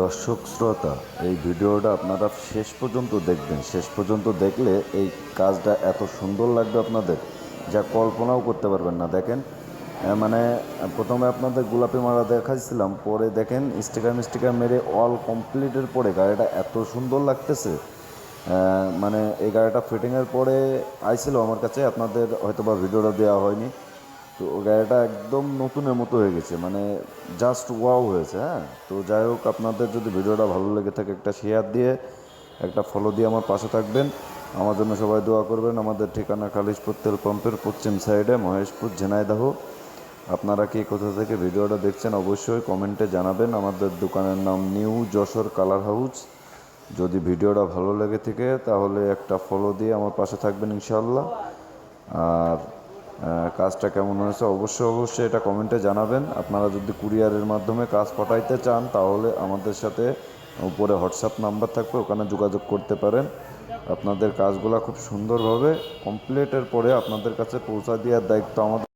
দর্শক, শ্রোতা, এই ভিডিওটা আপনারা শেষ পর্যন্ত দেখবেন। শেষ পর্যন্ত দেখলে এই কাজটা এত সুন্দর লাগবে আপনাদের, যা কল্পনাও করতে পারবেন না। দেখেন মানে প্রথমে আপনাদের গোলাপি মারা দেখাইছিলাম, পরে দেখেন স্টিকার মিস্টিকার মেরে অল কমপ্লিটের পরে গাড়িটা এত সুন্দর লাগতেছে। মানে এই গাড়িটা ফিটিংয়ের পরে আইছিল আমার কাছে, আপনাদের হয়তো বা ভিডিওটা দেওয়া হয়নি। তো গাড়িটা একদম নতুনের মতো হয়ে গেছে মানে জাস্ট ওয়াও হয়েছে হ্যাঁ? তো যাই হোক, আপনাদের যদি ভিডিওটা ভালো লেগে থাকে, একটা শেয়ার দিয়ে, একটা ফলো দিয়ে আমার পাশে থাকবেন। আমার জন্য সবাই দোয়া করবেন। আমাদের ঠিকানা কালিশপুর তেল পাম্পের পশ্চিম সাইডে মহেশপুর, ঝেনাইদহ। আপনারা কি কোথা থেকে ভিডিওটা দেখছেন, অবশ্যই কমেন্টে জানাবেন। আমাদের দোকানের নাম নিউ যশোর কালার হাউস যদি ভিডিওটা ভালো লেগে থাকে, তাহলে একটা ফলো দিয়ে আমার পাশে থাকবেন ইনশাল্লাহ আর কাজটা কেমন হয়েছে, অবশ্যই অবশ্যই এটা কমেন্টে জানাবেন। আপনারা যদি কুরিয়ারের মাধ্যমে কাজ পাঠাইতে চান, তাহলে আমাদের সাথে উপরে হোয়াটসঅ্যাপ নাম্বার থাকবে, ওখানে যোগাযোগ করতে পারেন। আপনাদের কাজগুলো খুব সুন্দরভাবে কমপ্লিটের পরে আপনাদের কাছে পৌঁছা দেওয়ার দায়িত্ব আমাদের।